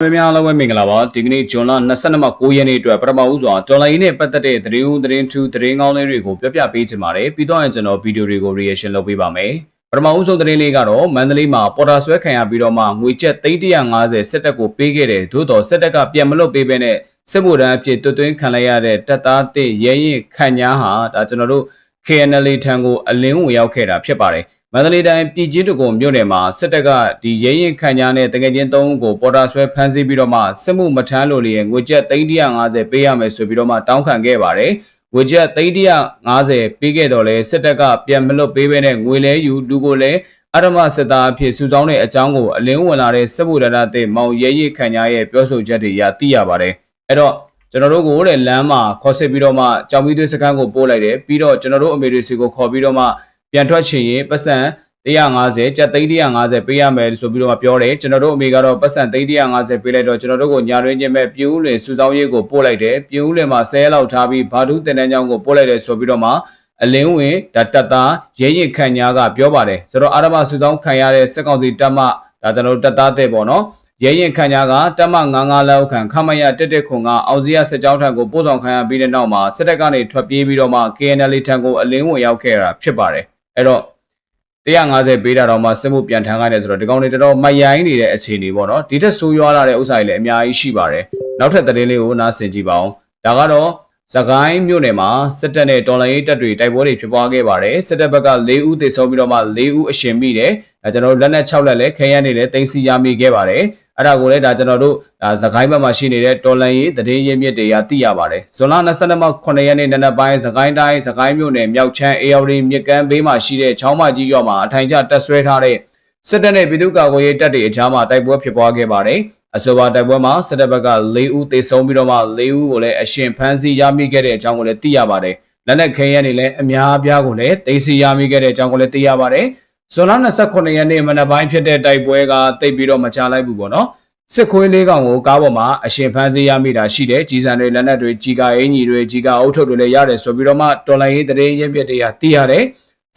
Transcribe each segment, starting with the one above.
မင်္ဂလာလုံးဝမင်္ဂလာပါဒီကနေ့ဂျွန်လ22မှ9ရက်နေ့အတွက်ပထမဦးစွာဒေါ်လာရင်းနဲ့ပတ်သက်တဲ့သတင်းဦးသတင်းထူးသတင်းကောင်းလေးတွေကိုပြောပြပေးချင်ပါတယ်ပြီးတော့ရင်ကျွန်တော်ဗီဒီယိုတွေကို reaction လုပ်ပေးပါမယ်ပထမဦးဆုံးသတင်းလေးကတော့မန္တလေးမှာပေါ်တာဆွဲခံရပြီးတော့မှငွေကျပ်350စစ်တပ်ကိုပေးခဲ့တယ်သို့တော်စစ်တပ်ကပြန်မလွတ်ပေးဘဲနဲ့စစ်ဗိုလ်တန်းအဖြစ်တွတ်သွင်းခံလိုက်ရတဲ့တပ်သားတစ်ရဲရင်ခန့်ညားဟာဒါကျွန်တော်တို့ KNL ထံကိုအလင်းဝင်ရောက်ခဲ့တာဖြစ်ပါတယ် မန္တလေးတိုင်းပြည်ကြီးတကုံမြို့နယ်မှာစစ်တပ်ကဒီရဲရင်ခန့်ညားနဲ့တကယ်ချင်းသုံးဦးကိုပေါ်တာဆွဲဖမ်းဆီးပြီးတော့မှစစ်မှုမထမ်းလို့လျင်ငွေကျပ်350ပေးရမယ်ဆိုပြီးတော့မှတောင်းခံခဲ့ပါတယ်ငွေကျပ်350ပေးခဲ့တော့လဲစစ်တပ်ကပြန်မလွတ်ပေးဘဲနဲ့ငွေလဲယူလူကိုလည်းအရမစစ်သားအဖြစ်စုဆောင်းတဲ့အကြောင်းကိုအလင်းဝင်လာတဲ့စစ်ဗိုလ်တပ်တဲ့မောင်ရဲရင်ခန့်ညားရဲ့ပြောဆိုချက်တွေရသိရပါတယ်အဲ့တော့ကျွန်တော်တို့ကိုတဲ့လမ်းမှာခေါ်စစ်ပြီးတော့မှကြောင်ပြီးသွေးစခန်းကိုပို့လိုက်တယ်ပြီးတော့ကျွန်တော်တို့အမေရိစီကိုခေါ်ပြီးတော့မှ ပြန်ထွက်ချင်ရင်ပတ်စံ150ကျပ်သိန်း150ပေးရမယ်ဆိုပြီးတော့မှပြောတယ်ကျွန်တော်တို့အမေကတော့ပတ်စံသိန်း150ပေးလိုက်တော့ကျွန်တော်တို့ကိုညာတွင်းချင်းမဲ့ပြင်းဦးလင်စုဆောင်းရေးကိုပို့လိုက်တယ်ပြင်းဦးလင်မှာ10ရက်လောက်ထားပြီးဘာဒုတင်တန်းချောင်းကိုပို့လိုက်တယ်ဆိုပြီးတော့မှအလင်းဝင်ဒါတက်သားရဲရင်ခန့်ညာကပြောပါတယ်ဆိုတော့အာရမစုဆောင်းခံရတဲ့စက်ကောင်စီတက်မဒါကျွန်တော်တို့တက်သားတဲ့ပေါ့နော်ရဲရင်ခန့်ညာကတက်မ99လောက်ခံခမရတက်တက်ခွန်ကအောင်စီရစစ်ကြောင်းထံကိုပို့ဆောင်ခံရပြီးတဲ့နောက်မှာစစ်တပ်ကနေထွက်ပြေးပြီးတော့မှ KNL ထံကိုအလင်းဝင်ရောက်ခဲ့တာဖြစ်ပါတယ် အဲ့တော့150ပေးတာတော့မှစစ်မှုပြန်ထမ်းခိုင်းတယ်ဆိုတော့ဒီကောင်တွေတော်တော်မရိုင်းနေတဲ့အခြေအနေပေါ့နော်ဒီထက်ဆိုးရွားလာတဲ့ဥစ္စာတွေလည်းအများကြီးရှိပါတယ်နောက်ထပ်သတင်းလေးကိုနားဆင်ကြည့်ပါအောင်ဒါကတော့ စကိုင်းမြို့နယ်မှာစစ်တပ်နဲ့တော်လိုင်းရေးတပ်တွေတိုက်ပွဲတွေဖြစ်ပွားခဲ့ပါတယ်စစ်တပ်ဘက်က၄ဦးသေဆုံးပြီးတော့မှ၄ဦးအရှင်မိတယ်အဲကျွန်တော်တို့လက်နက်6လက်လည်းခဲရန်နေလည်းတင်စီရမိခဲ့ပါတယ်အဲ့ဒါကိုလည်းဒါကျွန်တော်တို့ဒါစကိုင်းဘက်မှာရှိနေတဲ့တော်လန်ရေးသတင်းရင်းမြစ်တွေကသိရပါတယ်ဇွန်လ22မှ9ရက်နေ့နံနက်ပိုင်းစကိုင်းတိုင်းစကိုင်းမြို့နယ်မြောက်ချမ်းအေရီမြစ်ကမ်းဘေးမှာရှိတဲ့ချောင်းမကြီးရွာမှာအထိုင်ကျတက်ဆွဲထားတဲ့စစ်တပ်နဲ့ပြည်သူ့ကာကွယ်ရေးတပ်တွေအကြားမှာတိုက်ပွဲဖြစ်ပွားခဲ့ပါတယ် အဆိုပါတိုက်ပွဲမှာစစ်တပ်ဘက်က၄ဦးသေဆုံးပြီးတော့မှ၄ဦးကိုလည်းအရှင်ဖမ်းဆီးရမိခဲ့တဲ့အကြောင်းကိုလည်းသိရပါတယ်လက်နက်ခဲယမ်းတွေလည်းအများအပြားကိုလည်းသိမ်းဆည်းရမိခဲ့တဲ့အကြောင်းကိုလည်းသိရပါတယ်ဇွန်လ29ရက်နေ့မနက်ပိုင်းဖြစ်တဲ့တိုက်ပွဲကတိတ်ပြီးတော့မချလိုက်ဘူးပေါ့နော်စစ်ခွေးလေးကောင်ကိုကားပေါ်မှာအရှင်ဖမ်းဆီးရမိတာရှိတယ်ကြီးစံတွေလက်နက်တွေကြီးကာအင်ကြီးတွေကြီးကာအုပ်ထုပ်တွေလည်းရတယ်ဆိုပြီးတော့မှတော်လိုင်းရေးတရေရင်းပြတွေကသိရတယ်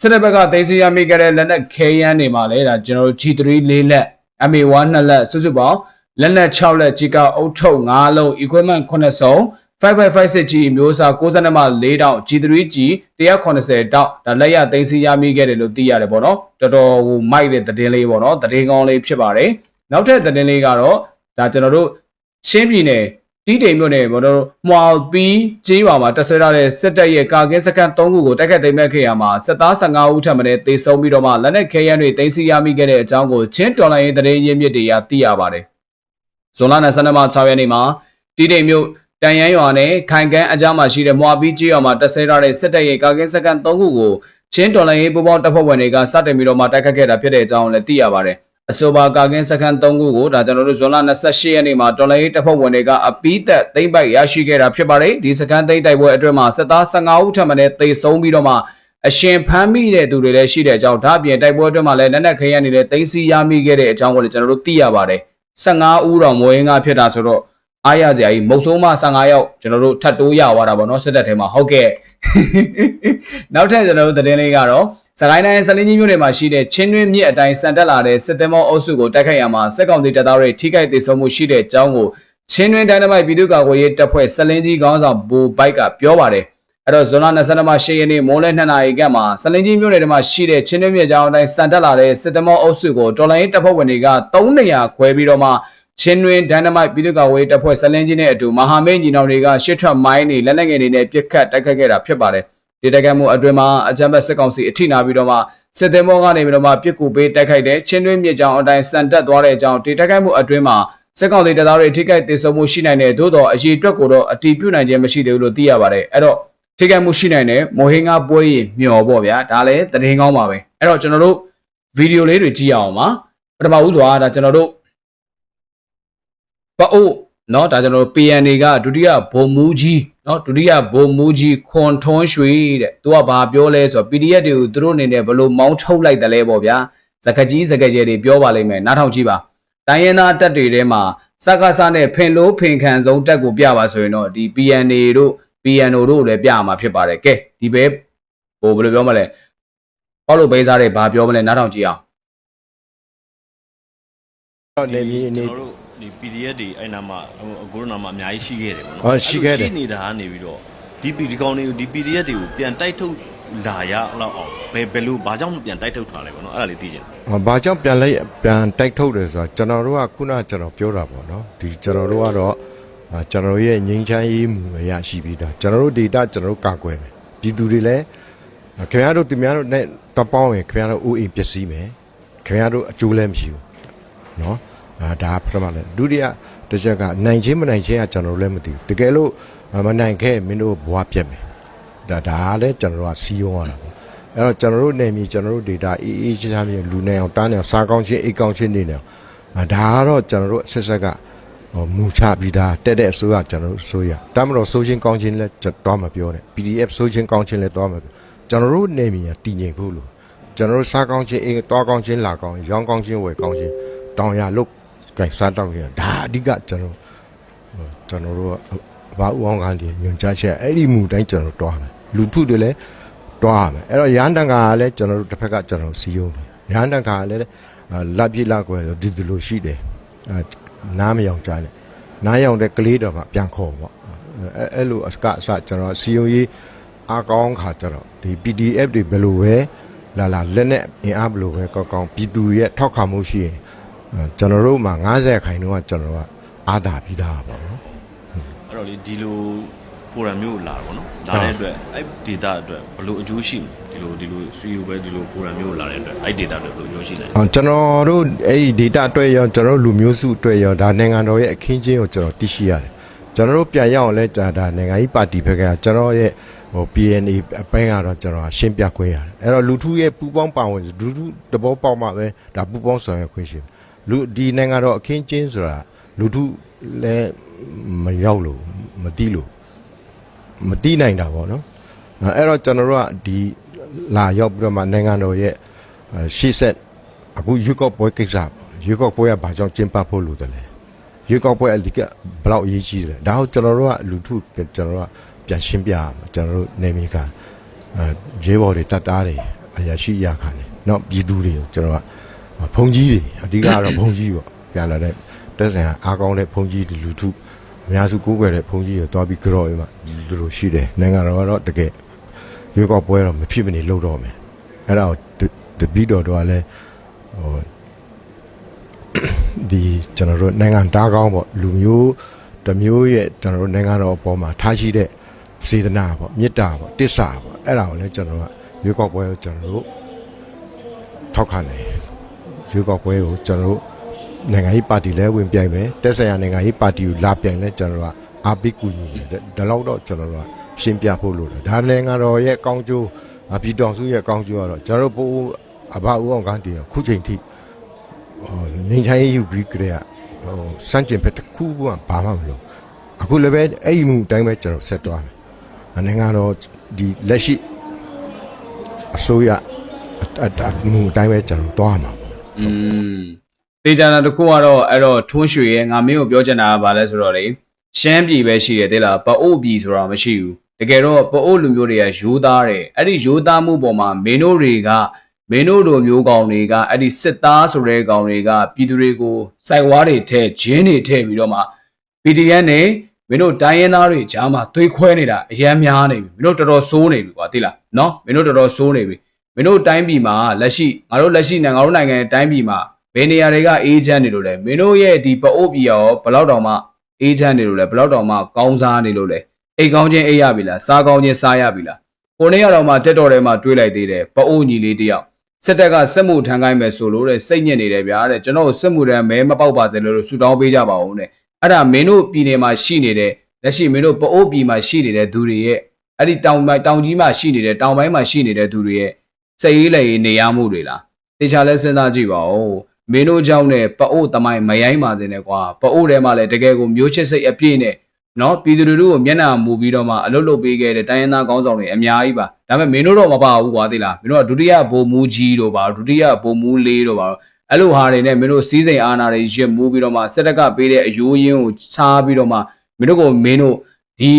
စစ်တပ်ဘက်ကသိမ်းဆည်းရမိခဲ့တဲ့လက်နက်ခဲယမ်းတွေမှာလည်းဒါကျွန်တော်တို့ G3 လေးလက် MA1 နှစ်လက်စုစုပေါင်း လက်နက်6လက်ကြီးကာအုပ်ထုပ်5လုံး equipment 9စုံ5556 G မျိုးစား62မှ4တောင် G3G 180တောက်ဒါလက်ရသိမ်းဆည်းရမိခဲ့တယ်လို့သိရတယ်ပေါ့နော်တော်တော်ဟိုမိုက်တဲ့သတင်းလေးပေါ့နော်သတင်းကောင်းလေးဖြစ်ပါတယ်နောက်ထပ်သတင်းလေးကတော့ဒါကျွန်တော်တို့ချင်းပြည်နယ်တီးတိမ်မြို့နယ်ဘောတော့မှွာပီးကျေးရွာမှာတက်ဆွဲထားတဲ့စစ်တပ်ရဲ့ကာကင်းစကန်3ခုကိုတိုက်ခတ်သိမ်းမဲ့ခဲ့ရမှာစစ်သား15ဦးထပ်မံတေဆုံးပြီးတော့မှလက်နက်ခဲယမ်းတွေတင်စီရမိခဲ့တဲ့အကြောင်းကိုချင်းတော်လိုင်းရေးသတင်းရင်းမြစ်တွေကသိရပါတယ် ဇွန်လ22မှ6ရက်နေ့မှာတီးတိမ်မြို့တန်ရန်ရွာနဲ့ခိုင်ကန်းအကြားမှာရှိတဲ့မွာပီးကျေးရွာမှာတက်ဆွဲထားတဲ့စစ်တပ်ရဲ့ကာကင်းစကန်3ခုကိုချင်းတော်လိုင်းရေးပူးပေါင်းတပ်ဖွဲ့ဝင်တွေကစတင်ပြီးတော့မှတိုက်ခတ်ခဲ့တာဖြစ်တဲ့အကြောင်းလည်းသိရပါတယ်အဆိုပါကာကင်းစခန်း3ခုကိုဒါကျွန်တော်တို့ဇွန်လ28ရက်နေ့မှာတော်လိုင်းရေးတပ်ဖွဲ့ဝင်တွေကအပီးသက်သိမ့်ပိုက်ရရှိခဲ့တာဖြစ်ပါတယ်ဒီစခန်းသိမ့်တိုက်ပွဲအတွင်းမှာစစ်သား15ဦးထပ်မံတေဆုံးပြီးတော့မှအရှင်ဖမ်းမိတဲ့သူတွေလည်းရှိတဲ့အကြောင်းဒါအပြင်တိုက်ပွဲအတွင်းမှာလည်းလက်နက်ခဲယမ်းတွေလည်းတင်စီရမိခဲ့တဲ့အကြောင်းကိုလည်းကျွန်တော်တို့သိရပါတယ် 15ဦးတော့မွေးငါဖြစ်တာဆိုတော့အားရစရာကြီးမုတ်ဆိုးမ15ယောက်ကျွန်တော်တို့ထပ်တိုးရသွားတာပေါ့နော်စစ်တပ်ထဲမှာဟုတ်ကဲ့နောက်ထပ်ကျွန်တော်တို့သတင်းလေးကတော့စကိုင်းတိုင်းစလင်းကြီးမြို့နယ်မှာရှိတဲ့ချင်းတွင်းမြစ်အတိုင်းစံတက်လာတဲ့စစ်သည်မောအုပ်စုကိုတိုက်ခိုက်ရမှာစစ်ကောင်စီတပ်သားတွေထိခိုက်ဒေဆုံးမှုရှိတဲ့အကြောင်းကိုချင်းတွင်းဒိုင်းနမိုက်ပြည်သူ့ကာကွယ်ရေးတပ်ဖွဲ့စလင်းကြီးခေါင်းဆောင်ဘူဘိုက်ကပြောပါတယ် အဲ့တော့ဇွန်လ22မှ8ရက်နေ့မိုးလဲ2နာရီကမှစလင်းကြီးမြို့နယ်ထဲမှာရှိတဲ့ချင်းတွင်းမြစ်ကြောင်းအတိုင်းစံတက်လာတဲ့စစ်သည်မောအုပ်စုကိုတော်လိုင်းရေးတပ်ဖွဲ့ဝင်တွေက3နေရာခွဲပြီးတော့မှချင်းတွင်ဒိုင်းနမိုက်ပြည်သူ့ကာကွယ်ရေးတပ်ဖွဲ့စလင်းကြီးနဲ့အတူမဟာမိတ်ညီနောင်တွေကရှစ်ထွက်မိုင်းတွေလက်နက်ငယ်တွေနဲ့ပစ်ခတ်တိုက်ခတ်ခဲ့တာဖြစ်ပါတယ်ဒီတိုက်ခိုက်မှုအတွင်းမှာအကြမ်းဖက်စစ်ကောင်စီအထိနာပြီးတော့မှစစ်သည်မောကနေပြီးတော့မှပြစ်ကူပေးတိုက်ခိုက်တဲ့ချင်းတွင်းမြေကြောင်အတိုင်းစံတက်သွားတဲ့အကြောင်းဒီတိုက်ခိုက်မှုအတွင်းမှာစစ်ကောင်စီတပ်သားတွေထိခိုက်ဒေဆုံးမှုရှိနိုင်တဲ့သို့တော်အရေးအတွက်ကိုတော့အတီးပြုတ်နိုင်ခြင်းမရှိသေးဘူးလို့သိရပါတယ်အဲ့တော့ ထိခိုက်မှုရှိနိုင်တဲ့မိုဟင်းကပွဲရမျော်ပေါ့ဗျာဒါလည်းသတင်းကောင်းပါပဲအဲ့တော့ကျွန်တော်တို့ဗီဒီယိုလေးတွေကြည့်အောင်ပါပထမဦးစွာဒါကျွန်တော်တို့ပအို့เนาะဒါကျွန်တော်တို့ PNA ကဒုတိယဘုံမူကြီးเนาะဒုတိယဘုံမူကြီးခွန်ထွန်းရွှေတဲ့သူကဘာပြောလဲဆိုတော့ PDF တွေကိုသူတို့အနေနဲ့ဘယ်လိုမောင်းထုတ်လိုက်တယ်လဲပေါ့ဗျာစကကြီးစကကျဲတွေပြောပါလိမ့်မယ်နားထောင်ကြည့်ပါတိုင်းရင်းသားတက်တွေထဲမှာစကားစားနဲ့ဖင်လို့ဖင်ခံဆုံးတက်ကိုပြပါဆိုရင်တော့ဒီ PNA တို့ PNO တို့လည်းပြရမှာဖြစ်ပါတယ်ကဲဒီပဲဟိုဘယ်လိုပြောမလဲပေါ့လို့ပေးစားတွေဘာပြောမလဲနားထောင်ကြည့်အောင်တော့နေပြီးနေကျွန်တော်တို့ဒီ PDF တွေအဲ့နာမှာအခုတော့နာမှာအများကြီးရှိခဲ့တယ်ပေါ့နော်ဟုတ်ရှိခဲ့တယ်ရှိနေတာကနေပြီးတော့ဒီ PD ကောင်တွေကိုဒီ PDF တွေကိုပြန်တိုက်ထုတ်လာရလောက်အောင်ဘယ်ဘယ်လိုဘာကြောင့်မပြန်တိုက်ထုတ်ထားလဲပေါ့နော်အဲ့ဒါလေးသိချင်တယ်ဟောဘာကြောင့်ပြန်လိုက်ပြန်တိုက်ထုတ်တယ်ဆိုတော့ကျွန်တော်တို့ကခုနကကျွန်တော်ပြောတာပေါ့နော်ဒီကျွန်တော်တို့ကတော့အာ ကျွန်တော်တို့ရဲ့ငြိမ်းချမ်းရေးမူအရရှိပြီးသားကျွန်တော်တို့ data ကျွန်တော်တို့ကာကွယ်မယ်ပြည်သူတွေလည်းခင်ဗျားတို့သူများတို့နဲ့တပေါင်းရင်ခင်ဗျားတို့အိုးအိမ်ပျက်စီးမယ်ခင်ဗျားတို့အကျိုးလည်းမရှိဘူးနော်အာဒါပထမလဲဒုတိယတစ်ချက်ကနိုင်ချင်းမနိုင်ချင်းကကျွန်တော်တို့လည်းမသိဘူးတကယ်လို့မနိုင်ခဲ့မင်းတို့ဘဝပြတ်မယ်ဒါဒါလည်းကျွန်တော်တို့ကစီးရုံးရတာပေါ့အဲ့တော့ကျွန်တော်တို့နေမီကျွန်တော်တို့ data အေးအေးချမ်းချမ်းမြေလူနေအောင်တားနေအောင်စားကောင်းချင်းအိတ်ကောင်းချင်းနေနေအောင်အာဒါကတော့ကျွန်တော်တို့အဆက်ဆက်ကဟို မူချပြီးသားတက်တဲ့အစိုးရကျွန်တော်တို့ဆိုရတမ်းမတော်ဆိုချင်းကောင်းချင်းလဲတော့မပြောနဲ့ PDF ဆိုချင်းကောင်းချင်းလဲတော့မပြောကျွန်တော်တို့နေမီကတည်ငြိမ်ဖို့လို့ကျွန်တော်တို့စားကောင်းချင်းအိတ်တောကောင်းချင်းလာကောင်းရောင်းကောင်းချင်းဝယ်ကောင်းချင်းတောင်ရလုတ်ကြိုက်စားတော့ရဒါအဓိကကျွန်တော်ဟိုကျွန်တော်တို့ကဘာဥအောင်ကန်ဒီညွန်ကြားချက်အဲ့ဒီမူတိုင်းကျွန်တော်တို့တွားမယ်လူထုတွေလည်းတွားရမယ်အဲ့တော့ရဟန်းတန်ခါကလည်းကျွန်တော်တို့တစ်ဖက်ကကျွန်တော်စီယုံတယ်ရဟန်းတန်ခါကလည်းအာလက်ပြစ်လက်ကွယ်ဆိုဒီဒီလိုရှိတယ်အဲ နားမယောင်ကြနဲ့နားယောင်တဲ့ကလေးတော်မှပြန်ခေါ်ပေါ့အဲအဲ့လိုအစကအစကျွန်တော်စီယုံရေးအားကောင်းခါကျတော့ဒီ PDF တွေဘယ်လိုပဲလာလာလက်နဲ့အင်အားဘယ်လိုပဲကောင်းကောင်းပြည်သူရဲ့ထောက်ခံမှုရှိရင်အဲကျွန်တော်တို့မှာ90ခိုင်နှုန်းကကျွန်တော်တို့ကအားတာပြီးသားပါပေါ့နော်အဲ့တော့လေဒီလို forum မျိုးကိုလာတော့ဗောနော်လာတဲ့အတွက်အဲ့ data အတွက်ဘယ်လိုအကျိုးရှိမလဲ ဒီလိုဒီလို CEO ပဲဒီလို forum မျိုးကိုလာတဲ့အတွက်အဲ့ data အတွက်ဘယ်လိုအကျိုးရှိလဲအော်ကျွန်တော်တို့အဲ့ဒီ data အတွက်ရောကျွန်တော်တို့လူမျိုးစုအတွက်ရောဒါနိုင်ငံတော်ရဲ့အခင်းချင်းကိုကျွန်တော်သိရှိရတယ်ကျွန်တော်တို့ပြန်ရအောင်လဲကြာဒါနိုင်ငံရေးပါတီဘက်ကကျွန်တော်ရဲ့ဟို PNA အပိုင်းကတော့ကျွန်တော်ရှင်းပြခွင့်ရတယ်အဲ့တော့လူထုရဲ့ပူပေါင်းပါဝင်လူထုတဘောပေါက်မှပဲဒါပူပေါင်းဆောင်ရွက်ခွင့်ရှိတယ်လူဒီနိုင်ငံတော်အခင်းချင်းဆိုတာလူထုလည်းမရောက်လို့မသိလို့မတိနိုင်တာပေါ့နော်အဲ့တော့ကျွန်တော်တို့ကဒီ လာရောက်ပြီးတော့မှနိုင်ငံတော်ရဲ့ရှေ့ဆက်အခုယူကော့ပွဲကိစ္စယူကော့ပွဲကဘာကြောင့်ကျင်းပဖို့လိုတယ်လဲယူကော့ပွဲအဓိကဘလောက်အရေးကြီးတယ်ဒါဟုတ်ကျွန်တော်တို့ကလူထုကျွန်တော်တို့ကပြန်ရှင်းပြရမှာကျွန်တော်တို့နေမြေကဂျေးဘော်တွေတတ်တားတွေအရာရှိရခါနေနောက်ပြည်သူတွေကိုကျွန်တော်ကဘုံကြီးတွေအဓိကကတော့ဘုံကြီးပေါ့ပြန်လာတဲ့တက်ဆိုင်အားကောင်းတဲ့ဘုံကြီးလူထုအများစုကိုးကွယ်တဲ့ဘုံကြီးတွေတွားပြီးကြော်ရမှာလူလိုရှိတယ်နိုင်ငံတော်ကတော့တကယ် ရွေးကောက်ပွဲတော့မဖြစ်မနေလုပ်တော့မယ်အဲ့ဒါကိုတပီတော်တော့လည်းဟိုဒီကျွန်တော်တို့နိုင်ငံသားကောင်းပေါ့လူမျိုးတစ်မျိုးရဲ့ကျွန်တော်တို့နိုင်ငံတော်အပေါ်မှာထားရှိတဲ့စေတနာပေါ့မေတ္တာပေါ့တစ္ဆာပေါ့အဲ့ဒါကိုလည်းကျွန်တော်တို့ကရွေးကောက်ပွဲကိုကျွန်တော်တို့ထောက်ခံတယ်ရွေးကောက်ပွဲကိုကျွန်တော်တို့နိုင်ငံရေးပါတီလည်းဝင်ပြိုင်မယ်တက်ဆိုင်ရာနိုင်ငံရေးပါတီကိုလာပြိုင်လဲကျွန်တော်တို့ကအားပေးကူညီတယ်ဒါတော့တော့ကျွန်တော်တို့က ရှင်းပြဖို့လိုတယ်ဒါနိုင်ငံတော်ရဲ့အကောင်းကျိုးအပြည်တော်စုရဲ့အကောင်းကျိုးကတော့ကျွန်တော်တို့ပို့အဘဦးအောင်ကန်းတည်ခုချိန်ထိဟိုနေချိုင်းယူပြီးကြတဲ့ဟိုစန့်ကျင်ဖက်တစ်ခုကဘာမှမလုပ်အခုလည်းပဲအဲ့ဒီမှုအတိုင်းပဲကျွန်တော်ဆက်သွားမယ်နိုင်ငံတော်ဒီလက်ရှိအစိုးရအတမှုအတိုင်းပဲကျွန်တော်သွားမှာอืมတေချာတာတစ်ခုကတော့အဲ့တော့ထွန်းရွှေရဲ့ငါမင်းကိုပြောချင်တာကဘာလဲဆိုတော့လေ ရှမ်းပြည်ပဲရှိတယ်တဲ့လားပအို့ပြည်ဆိုတာမရှိဘူးတကယ်တော့ပအို့လူမျိုးတွေကရိုးသားတယ်အဲ့ဒီရိုးသားမှုပေါ်မှာမင်းတို့တွေကမင်းတို့လိုမျိုးကောင်တွေကအဲ့ဒီစစ်သားဆိုတဲ့ကောင်တွေကပြည်သူတွေကိုစိုက်ဝါးတွေထဲဂျင်းတွေထဲပြီးတော့မှ PDN နဲ့မင်းတို့တိုင်းရင်းသားတွေကြားမှာသွေးခွဲနေတာအရန်များနေပြီမင်းတို့တော်တော်စိုးနေပြီကွာသိလားနော်မင်းတို့တော်တော်စိုးနေပြီမင်းတို့တိုင်းပြည်မှာလက်ရှိငါတို့လက်ရှိနိုင်ငံငါတို့နိုင်ငံရဲ့တိုင်းပြည်မှာဘယ်နေရာတွေကအေးချမ်းနေလို့လဲမင်းတို့ရဲ့ဒီပအိုးပြည်ရောဘယ်လောက်တောင်မှ အေးချမ်းနေလို့လဲဘယ်လောက်တောင်မှကောင်းစားနေလို့လဲအိတ်ကောင်းချင်းအိတ်ရပြီလားစားကောင်းချင်းစားရပြီလားကိုနေ့ကတော့မှတက်တော်ထဲမှာတွေးလိုက်သေးတယ်ပအိုးညီလေးတယောက်စစ်တပ်ကစစ်မှုထမ်းခိုင်းမယ်ဆိုလို့တဲ့စိတ်ညစ်နေတယ်ဗျာတဲ့ကျွန်တော်တို့စစ်မှုထမ်းမဲမပေါက်ပါစေလို့ဆူတောင်းပေးကြပါဦးတဲ့အဲ့ဒါမင်းတို့ပြည်နယ်မှာရှိနေတဲ့လက်ရှိမင်းတို့ပအိုးပြည်မှာရှိနေတဲ့သူတွေရဲ့အဲ့ဒီတောင်ပိုင်းတောင်ကြီးမှာရှိနေတဲ့တောင်ပိုင်းမှာရှိနေတဲ့သူတွေရဲ့စိတ်ရေးလက်ရေးနေရမှုတွေလားတေချာလဲစဉ်းစားကြည့်ပါဦး မင်းတို့ကြောင့်နဲ့ပအို့တမိုင်းမယိုင်းပါစေနဲ့ကွာပအို့ထဲမှာလည်းတကယ်ကိုမျိုးချစ်စိတ်အပြည့်နဲ့နော်ပြည်သူလူထုကိုမျက်နှာမူပြီးတော့မှအလုတ်လုတ်ပေးခဲ့တဲ့တိုင်းရင်းသားကောင်းဆောင်တွေအများကြီးပါဒါပေမဲ့မင်းတို့တော့မပါဘူးကွာသိလားမင်းတို့ကဒုတိယဗိုလ်မှူးကြီးတို့ပါဒုတိယဗိုလ်မှူးလေးတို့ပါအဲ့လိုဟာတွေနဲ့မင်းတို့စီးစိမ်အာဏာတွေရစ်မူးပြီးတော့မှစက်တကပေးတဲ့အယိုးရင်းကိုခြားပြီးတော့မှမင်းတို့ကိုမင်းတို့ဒီ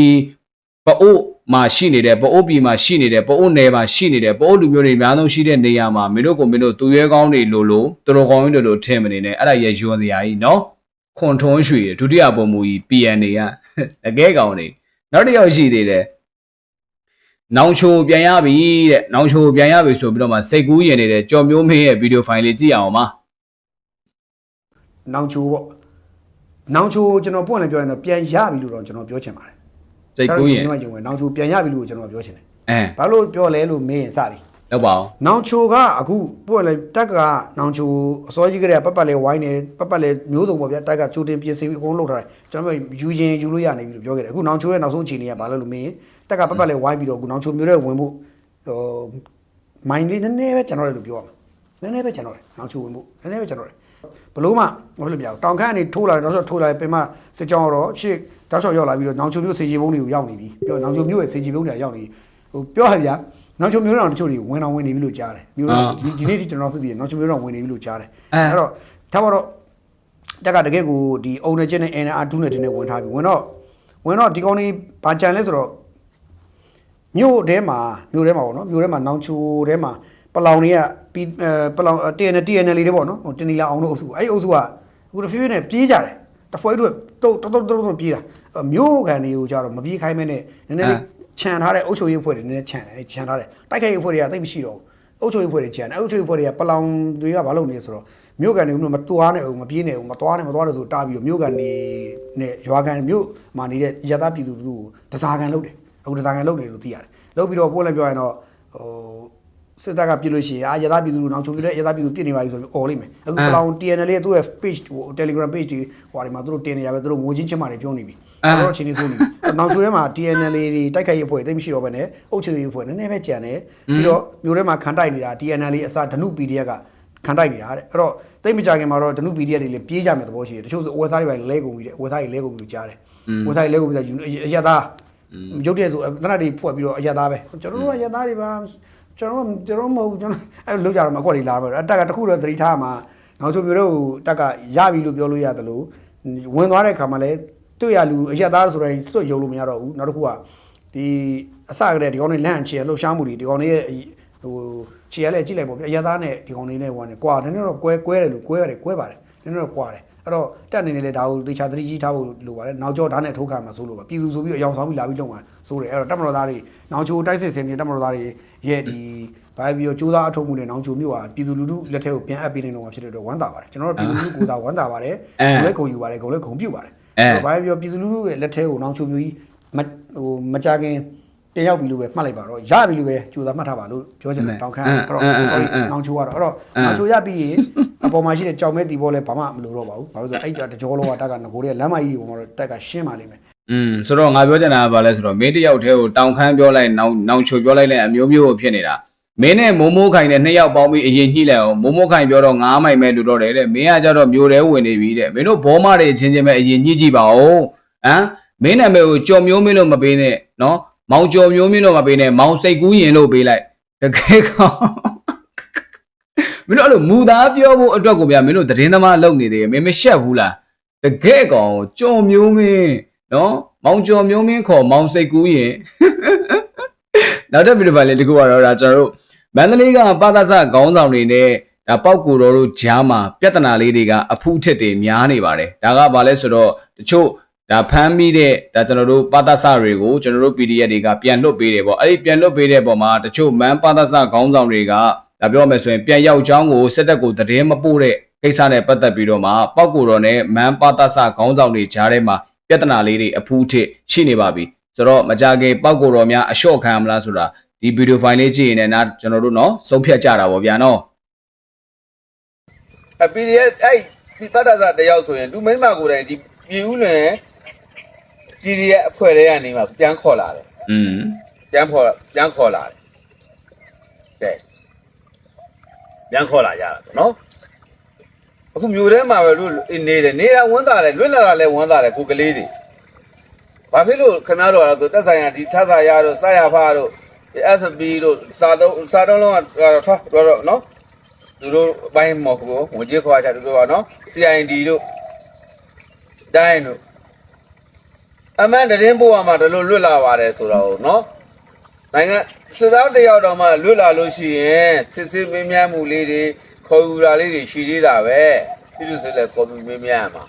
ပအို့ မှာရှိနေတဲ့ပအိုးပြည်မှာရှိနေတဲ့ပအိုးနယ်မှာရှိနေတဲ့ပအိုးလူမျိုးတွေအများဆုံးရှိတဲ့နေရာမှာမင်းတို့ကိုမင်းတို့သူရဲကောင်းတွေလိုလိုသူတော်ကောင်းတွေလိုလိုထင်မနေနဲ့အဲ့ဒါရယွန်စရာကြီးနော်ခွန်ထွန်းရွှေဒုတိယပုံမူကြီး PNA ကတကယ်ကောင်းနေနောက်တစ်ယောက်ရှိသေးတယ်နောင်ချိုပြန်ရပြီတဲ့နောင်ချိုပြန်ရပြီဆိုပြီးတော့မှစိတ်ကူးရင်နေတဲ့ကြော်မျိုးမင်းရဲ့ဗီဒီယိုဖိုင်လေးကြည့်အောင်ပါနောင်ချိုပေါ့နောင်ချိုကျွန်တော်ပွင့်လည်းပြောရင်တော့ပြန်ရပြီလို့တော့ကျွန်တော်ပြောချင်ပါတယ် စိတ်ကူးရင်ကျွန်တော်ကျွန်တော်နောင်ချိုပြန်ရပြီလို့ကျွန်တော်ပြောချင်တယ်အဲဘာလို့ပြောလဲလို့မေးရင်စပြီလောက်ပါအောင်နောင်ချိုကအခုပွင့်လည်းတက်ကနောင်ချိုအစောကြီးကတည်းကပတ်ပတ်လေးဝိုင်းနေပတ်ပတ်လေးမျိုးစုံပေါ့ဗျာတက်ကကြိုတင်ပြင်ဆင်ပြီးအကုန်လုံးလုပ်ထားတယ်ကျွန်တော်ယူရင်ယူလို့ရနေပြီလို့ပြောခဲ့တယ်အခုနောင်ချိုရဲ့နောက်ဆုံးအခြေအနေကဘာလဲလို့မေးရင်တက်ကပတ်ပတ်လေးဝိုင်းပြီးတော့အခုနောင်ချိုမျိုးတွေဝင်ဖို့ဟိုမိုင်းလေးနည်းနည်းပဲကျွန်တော်လည်းလို့ပြောရမှာနည်းနည်းပဲကျွန်တော်လည်းနောင်ချိုဝင်ဖို့နည်းနည်းပဲကျွန်တော်လည်း ဘလို့မှဘာလို့မရဘူးတောင်ခန့်ကနေထိုးလာတယ်တော့ထိုးလာတယ်ပင်မစစ်ကြောင်းတော့ရှေ့တောက်လျှောက်ရောက်လာပြီးတော့နောင်ချိုမျိုးစေကြီးဘုံတွေကိုရောက်နေပြီပြောနောင်ချိုမျိုးရဲ့စေကြီးဘုံတွေရောက်နေပြီဟိုပြောရဗျာနောင်ချိုမျိုးတော်တချို့တွေဝင်အောင်ဝင်နေပြီလို့ကြားတယ်မျိုးတော်ဒီဒီနေ့ဒီကျွန်တော်သိတယ်နောင်ချိုမျိုးတော်ဝင်နေပြီလို့ကြားတယ်အဲ့တော့ထားပါတော့တက်ကတကယ်ကိုဒီအုံနေချင်းနဲ့ NR2 နဲ့တင်းနဲ့ဝင်ထားပြီဝင်တော့ဝင်တော့ဒီကောင်လေးဘာကြံလဲဆိုတော့မြို့ထဲမှာမြို့ထဲမှာပေါ့နော်မြို့ထဲမှာနောင်ချိုထဲမှာပလောင်တွေက ပြီးအဲပလောင် TN TNL လေးတွေပေါ့နော်ဟိုတင်နီလာအောင်တို့အုပ်စုအဲ့ဒီအုပ်စုကအခုတဖြည်းဖြည်းနဲ့ပြေးကြတယ်တဖွဲတို့တော့တော်တော်တော်တော်ပြေးတာအဲ့မြို့ခံတွေကိုကြတော့မပြေးခိုင်းမဲနဲ့နည်းနည်းလေးခြံထားတဲ့အုပ်ချုပ်ရေးအဖွဲ့တွေနည်းနည်းခြံတယ်အဲ့ခြံထားတယ်တိုက်ခိုက်ရေးအဖွဲ့တွေကတိတ်မရှိတော့ဘူးအုပ်ချုပ်ရေးအဖွဲ့တွေခြံတယ်အုပ်ချုပ်ရေးအဖွဲ့တွေကပလောင်တွေကဘာလုပ်နေလဲဆိုတော့မြို့ကန်တွေကမတွားနဲ့အောင်မပြေးနဲ့အောင်မတွားနဲ့မတွားနဲ့ဆိုတားပြီးတော့မြို့ကန်တွေနဲ့ရွာကန်မြို့မှာနေတဲ့ရသပြည်သူတို့ကိုတစားကန်လုပ်တယ်အခုတစားကန်လုပ်တယ်လို့သိရတယ်လုပ်ပြီးတော့ကိုယ်လည်းပြောရင်တော့ဟို စစ်တပ်ကပြစ်လို့ရှိရင်အာရသပြည်သူတို့နောက်ချုံပြတဲ့ရသပြည်သူပြစ်နေပါပြီဆိုပြီးអော်လိမ့်မယ်အခုပလောင် TNL ရဲ့သူ့ရဲ့ page ဟို Telegram page တွေဟိုဒီမှာသူတို့တင်နေရပဲသူတို့ငိုချင်းချင်းမာတွေပြောနေပြီအဲ့တော့ချင်းနေဆိုနေပြီနောက်ချုံထဲမှာ TNL တွေတိုက်ခိုက်ရေးအဖွဲ့တိတ်မရှိတော့ဘဲနဲ့အုပ်ချုပ်ရေးအဖွဲ့နည်းနည်းပဲကြံတယ်ပြီးတော့မျိုးထဲမှာခံတိုက်နေတာ TNL အစားဓနု PDF ကခံတိုက်နေတာတဲ့အဲ့တော့တိတ်မကြခင်မှာတော့ဓနု PDF တွေလည်းပြေးကြမယ်သဘောရှိတယ်တချို့ဆိုအဝယ်စားတွေပဲလဲကုန်ပြီတဲ့အဝယ်စားတွေလဲကုန်ပြီလို့ကြားတယ်အဝယ်စားတွေလဲကုန်ပြီဆိုအရသာရုပ်တရက်ဆိုတနတ်တွေဖွက်ပြီးတော့အရသာပဲကျွန်တော်တို့ကအရသာတွေပါ ကျွန်တော်တို့ကျွန်တော်မဟုတ်ဘူးကျွန်တော်အဲ့လိုလောက်ကြတော့မခွက်တွေလာပဲအတက်ကတခုတော့သတိထားမှာနောက်ဆိုမျိုးတို့တက်ကရပြီလို့ပြောလို့ရတယ်လို့ဝင်သွားတဲ့ခါမှာလည်းတွေ့ရလူအရသာဆိုတိုင်းစွတ်ယုံလို့မရတော့ဘူးနောက်တစ်ခုကဒီအစကတည်းကဒီကောင်တွေလန့်ချင်လှုပ်ရှားမှုတွေဒီကောင်တွေရဲ့ဟိုခြေရလဲကြည့်လိုက်ပေါ့ဗျအရသာနဲ့ဒီကောင်တွေနဲ့ဟိုကနေကွာနည်းနည်းတော့ကွဲကွဲတယ်လို့ကွဲရတယ်ကွဲပါတယ်နည်းနည်းတော့ကွာတယ်အဲ့တော့တက်အနေနဲ့လည်းဒါကိုသေချာသတိကြီးထားဖို့လိုပါတယ်နောက်ကျောဓာတ်နဲ့ထိုးခံမှာဆိုလို့ပါပြည်သူဆိုပြီးတော့အယောင်ဆောင်ပြီးလာပြီးလုံမှာဆိုတယ်အဲ့တော့တက်မတော်သားတွေနောက်ချိုတိုက်စစ်စင်တွေတက်မတော်သားတွေ ရဲ့ဒီဘာပြီးတော့ကြိုးစားအထောက်မှုနဲ့နောက်ချိုမြို့ဟာပြည်သူလူထုလက်ထဲကိုပြန်အပ်ပေးနေတော့မှာဖြစ်တဲ့အတွက်ဝမ်းသာပါတယ်ကျွန်တော်တို့ပြည်သူလူထုကိုယ်စားဝမ်းသာပါတယ်ဂုဏ်လည်းဂုဏ်ယူပါတယ်ဂုဏ်လည်းဂုဏ်ပြုပါတယ်ဘာပြီးတော့ပြည်သူလူထုရဲ့လက်ထဲကိုနောက်ချိုမြို့ကြီးမဟိုမကြခင်ပြန်ရောက်ပြီလို့ပဲမှတ်လိုက်ပါတော့ရပြီလို့ပဲကြိုးစားမှတ်ထားပါလို့ပြောချင်တယ်တောင်ခမ်းအဲ့တော့ sorry နောင်ချိုကတော့အဲ့တော့နောင်ချိုရပြီးရင်အပေါ်မှာရှိတဲ့ကြောင်မဲတီဘောလဲဘာမှမလိုတော့ပါဘူးဘာလို့ဆိုအဲ့တကြောလောကတက်ကငကိုတွေကလမ်းမကြီးတွေပေါ်မှာတော့တက်ကရှင်းပါလိမ့်မယ် อืมဆိုတော့ငါပြောချင်တာကဘာလဲဆိုတော့မင်းတယောက်တည်းကိုတောင်ခမ်းပြောလိုက်နောင်နောင်ချိုပြောလိုက်လိုက်အမျိုးမျိုးဖြစ်နေတာမင်းနဲ့မိုးမိုးခိုင်နဲ့နှစ်ယောက်ပေါင်းပြီးအရင်ညှိလိုက်အောင်မိုးမိုးခိုင်ပြောတော့9မိုင်ပဲလူတော့တယ်တဲ့မင်းကကြတော့မျိုးတဲဝင်နေပြီတဲ့မင်းတို့ဘောမတွေချင်းချင်းပဲအရင်ညှိကြည့်ပါဦးဟမ်မင်းနာမည်ကိုကြော်မျိုးမင်းလို့မပေးနဲ့နော်မောင်ကြော်မျိုးမင်းလို့မပေးနဲ့မောင်စိတ်ကူးရင်လို့ပေးလိုက်တကယ်ကောင်မင်းတို့အဲ့လိုမူသားပြောဖို့အတွက်ကိုဗျာမင်းတို့သတင်းသမားလုပ်နေသေးတယ်မင်းမရှက်ဘူးလားတကယ်ကောင်ကြော်မျိုးမင်း နော်မောင်ကျော်မျိုးမင်းခေါ်မောင်စိတ်ကူးရင်နောက်တစ်ဗီဒီယိုဖိုင်လေးတကူကတော့ဒါကျွန်တော်တို့မန္တလေးကပါသစခေါင်းဆောင်တွေနဲ့ဒါပောက်ကူတော်တို့ဂျားမှာပြဿနာလေးတွေကအဖူးထစ်တွေများနေပါတယ်ဒါကဘာလဲဆိုတော့တချို့ဒါဖမ်းပြီးတဲ့ဒါကျွန်တော်တို့ပါသစတွေကိုကျွန်တော်တို့ PDF တွေကပြန်လွတ်ပေးတယ်ပေါ့အဲ့ဒီပြန်လွတ်ပေးတဲ့ပုံမှာတချို့မန်ပါသစခေါင်းဆောင်တွေကဒါပြောမယ်ဆိုရင်ပြန်ရောက်ချောင်းကိုစစ်တပ်ကိုတည်င်းမပို့တဲ့ကိစ္စနဲ့ပတ်သက်ပြီးတော့မှပောက်ကူတော်နဲ့မန်ပါသစခေါင်းဆောင်တွေဂျားထဲမှာ ပြဿနာလေးတွေအဖူးထစ်ရှိနေပါပြီဆိုတော့မကြခင်ပောက်ကိုတော်များအလျှော့ခံမလားဆိုတာဒီဗီဒီယိုဖိုင်လေးကြည့်ရင်လည်းနားကျွန်တော်တို့နော်ဆုံးဖြတ်ကြတာပေါ့ဗျာနော်အပီရဲ့အဲ့ဒီတတ္တဇာတယောက်ဆိုရင်လူမိမကိုယ်တိုင်ဒီပြည်ဦးလွင်ဒီရဲ့အဖွဲတွေကနေမှပြန်ခေါ်လာတယ်อืมပြန်ခေါ်ပြန်ခေါ်လာတယ်ကဲပြန်ခေါ်လာရတာပေါ့နော် အခုမျိုးထဲမှာပဲလို့နေတယ်နေတာဝန်တာတယ်လွတ်လာတာလည်းဝန်တာတယ်ကိုကလေးတွေဘာဖြစ်လို့ခဏတော့ဆိုတက်ဆိုင်ရာဒီထသရာတို့စရဖာတို့ SB တို့စာတော့စာတော့လုံးကထွက်တော့နော်သူတို့အပိုင်းမော်ကိုငွေကြေးခွာချသူတို့ကနော် CID တို့တိုင်းတို့အမှန်တရင်ပို့ရမှာဒါလို့လွတ်လာပါတယ်ဆိုတော့နော်နိုင်ငံစစ်သားတယောက်တော့မှလွတ်လာလို့ရှိရင်စစ်စစ်မင်းမြတ်မှုလေးတွေ ခေါ်ယူတာလေးတွေရှိသေးတာပဲပြည်သူစစ်လည်းခေါ်ပြီးမင်းမြတ်မှာ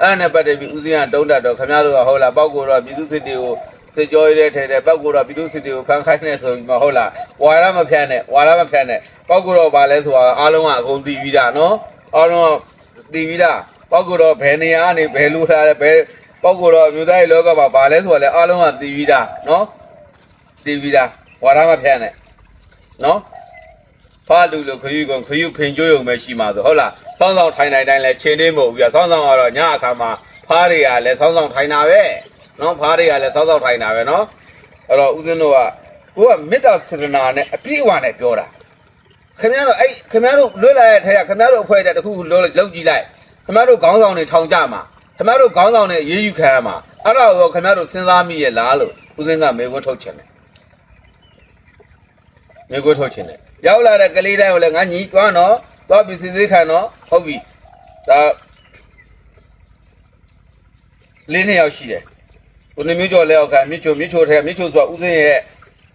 အဲ့ဒါနဲ့ပတ်သက်ပြီးဦးစင်းကတုံးတက်တော့ခင်ဗျားတို့ကဟုတ်လားပောက်ကိုတော့ပြည်သူစစ်တွေကိုစစ်ကြောရေးတဲ့ထဲတဲ့ပောက်ကိုတော့ပြည်သူစစ်တွေကိုဖန်ခိုင်းနေဆိုပြီးမှဟုတ်လားဝါရမဖြန့်နဲ့ဝါရမဖြန့်နဲ့ပောက်ကိုတော့ဗာလဲဆိုတာအားလုံးကအကုန်သိပြီးသားနော်အားလုံးကသိပြီးသားပောက်ကိုတော့ဘယ်နေရာကနေဘယ်လိုထားလဲဘယ်ပောက်ကိုတော့မြို့သားရဲ့လောကမှာဗာလဲဆိုတာလဲအားလုံးကသိပြီးသားနော်သိပြီးသားဝါရမဖြန့်နဲ့နော် ဖားလူလူခယူကုန်ခယူဖင်ကြွုံပဲရှိမှာဆိုဟုတ်လားစောင်းဆောင်ထိုင်တိုင်းတိုင်းလဲချင်းသေးမဟုတ်ဘူးပြစောင်းဆောင်ကတော့ညအခါမှာဖားတွေကလည်းစောင်းဆောင်ထိုင်တာပဲနော်ဖားတွေကလည်းစောင်းဆောင်ထိုင်တာပဲနော်အဲ့တော့ဦးဇင်းတို့ကကိုကမေတ္တာစေတနာနဲ့အပြည့်အဝနဲ့ပြောတာခင်ဗျားတို့အဲ့ခင်ဗျားတို့လွတ်လာတဲ့ထဲကခင်ဗျားတို့အဖွဲ့တဲ့တခုခုလုံးလုံးကြည့်လိုက်ခင်ဗျားတို့ခေါင်းဆောင်တွေထောင်ကြမှာခင်ဗျားတို့ခေါင်းဆောင်တွေအေးအေးယူခံရမှာအဲ့ဒါကိုခင်ဗျားတို့စဉ်းစားမိရဲ့လားလို့ဦးဇင်းကမေခွန်းထုတ်ချင်တယ်မြေကိုထုတ်ချင်တယ် ရောက်လာတဲ့ကလေးတိုင်းကိုလည်းငါညီတွားနော်တွားပြီးစစ်စစ်ခံနော်ဟုတ်ပြီဒါလေးနှစ်ယောက်ရှိတယ်ကိုနေမျိုးကျော်လက်အောက်ခံမြစ်ချိုမြစ်ချိုထဲမြစ်ချိုဆိုတာဥစဉ်ရဲ့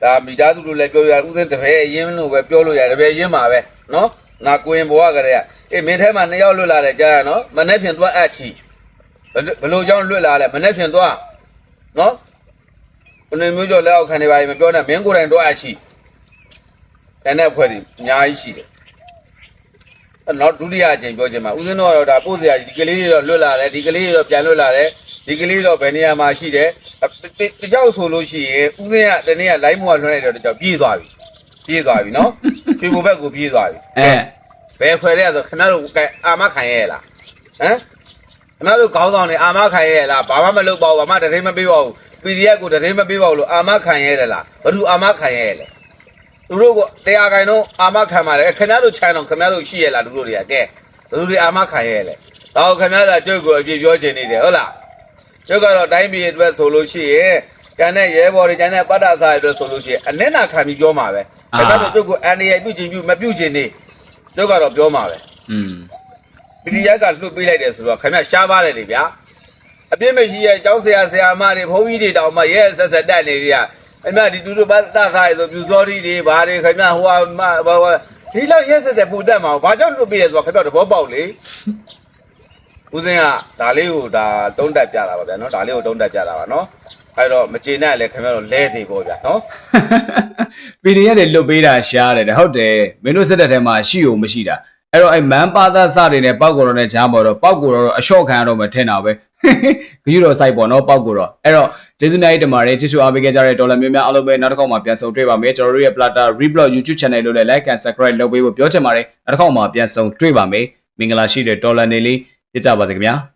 ဒါမိသားစုလိုလည်းပြောရဥစဉ်တပည့်အရင်လို့ပဲပြောလို့ရတယ်တပည့်ရင်မှာပဲနော်ငါကိုရင်ဘဝကလေးကအေးမင်းထဲမှာနှစ်ယောက်လွတ်လာတယ်ကြားရနော်မနေ့ဖြန်သွားအပ်ချီဘယ်လိုဘယ်လိုကြောင့်လွတ်လာလဲမနေ့ဖြန်သွားနော်ကိုနေမျိုးကျော်လက်အောက်ခံနေပါရင်မပြောနဲ့မင်းကိုယ်တိုင်တော့အပ်ချီ တန်တဲ့အဖွဲ့တွေအများကြီးရှိတယ်အဲ့တော့ဒုတိယအကြိမ်ပြောချင်မှာဦးဇင်းတို့ကတော့ဒါပို့စရာကြီးဒီကလေးတွေတော့လွတ်လာတယ်ဒီကလေးတွေတော့ပြန်လွတ်လာတယ်ဒီကလေးတော့ဘယ်နေရာမှာရှိတယ်တကြောက်ဆိုလို့ရှိရင်ဦးဇင်းကတနေ့က live မို့ကလွှမ်းလိုက်တော့တကြောက်ပြေးသွားပြီပြေးသွားပြီနော်ရွှေဘုံဘက်ကိုပြေးသွားပြီအဲဘယ်ဖွဲ့လဲဆိုခင်ဗျားတို့ကဲအာမခံရဲ့လားဟမ်ခင်ဗျားတို့ခေါင်းဆောင်နေအာမခံရဲ့လားဘာမှမလုပ်ပါဘူးဘာမှတရင်မပေးပါဘူး PDF ကိုတရင်မပေးပါဘူးလို့အာမခံရဲ့လားဘယ်သူအာမခံရဲ့လဲ သူတို့ကတရားခိုင်တော့အာမခံပါတယ်ခင်ဗျားတို့ခြံတော့ခင်ဗျားတို့ရှိရလားသူတို့တွေကကဲသူတို့တွေအာမခံရဲလေဒါကိုခင်ဗျားကကျုပ်ကိုအပြည့်ပြောချင်နေတယ်ဟုတ်လားကျုပ်ကတော့တိုင်းပြည်အတွက်ဆိုလို့ရှိရင်ကျန်တဲ့ရဲဘော်တွေကျန်တဲ့ပတ်တာစားတွေအတွက်ဆိုလို့ရှိရင်အနစ်နာခံပြီးပြောမှာပဲခင်ဗျားတို့ကျုပ်ကိုအန်ဒီရိုက်ပြုတ်ချင်ပြုတ်မပြုတ်ချင်နေကျုပ်ကတော့ပြောမှာပဲอืมပီဒီယက်ကလွှတ်ပေးလိုက်တယ်ဆိုတော့ခင်ဗျားရှားပါတယ်လေဗျာအပြစ်မရှိရဲ့ကျောင်းဆရာဆရာမတွေဘုန်းကြီးတွေတောင်မှရဲဆက်ဆက်တက်နေကြ အမဒီတူတူပတ်တာစားရဆိုပြူစောရီတွေဘာတွေခင်ဗျားဟိုဟာမဘာဘာဒီလောက်ရဲဆက်ဆက်ပူတက်မှာဘာကြောင့်လွှတ်ပေးရဆိုတော့ခင်ဗျားသဘောပေါက်လေဦးစင်းကဒါလေးကိုဒါတုံးတက်ပြတာပါဗျာနော်ဒါလေးကိုတုံးတက်ပြတာပါနော်အဲ့တော့မကျေနပ်လည်းခင်ဗျားတို့လဲသေးပေါ့ဗျာနော်ပီဒီရက်တွေလွတ်ပေးတာရှားတယ်တဲ့ဟုတ်တယ်မင်းတို့စစ်တပ်ထဲမှာရှိ ਉ မရှိတာ အဲ့တော့အဲ့မန်ပါသားစတွေနဲ့ပောက်ကိုရောနဲ့ဂျားမော်တော့ပောက်ကိုရောတော့အလျှော့ခံရတော့မှထင်တာပဲဂယူတော့စိုက်ပေါ့နော်ပောက်ကိုရောအဲ့တော့ကျေးဇူးများကြီးတင်ပါတယ်ကျေးဇူးအားပေးခဲ့ကြတဲ့ဒေါ်လာများများအားလုံးပဲနောက်တစ်ခေါက်မှပြန်ဆုံတွေ့ပါမယ်ကျွန်တော်တို့ရဲ့ Plata Reblog YouTube Channel လို့လည်း Like and Subscribe လုပ်ပေးဖို့ပြောချင်ပါတယ်နောက်တစ်ခေါက်မှပြန်ဆုံတွေ့ပါမယ်မင်္ဂလာရှိတဲ့ဒေါ်လာနေလေးပြကြပါစေခင်ဗျာ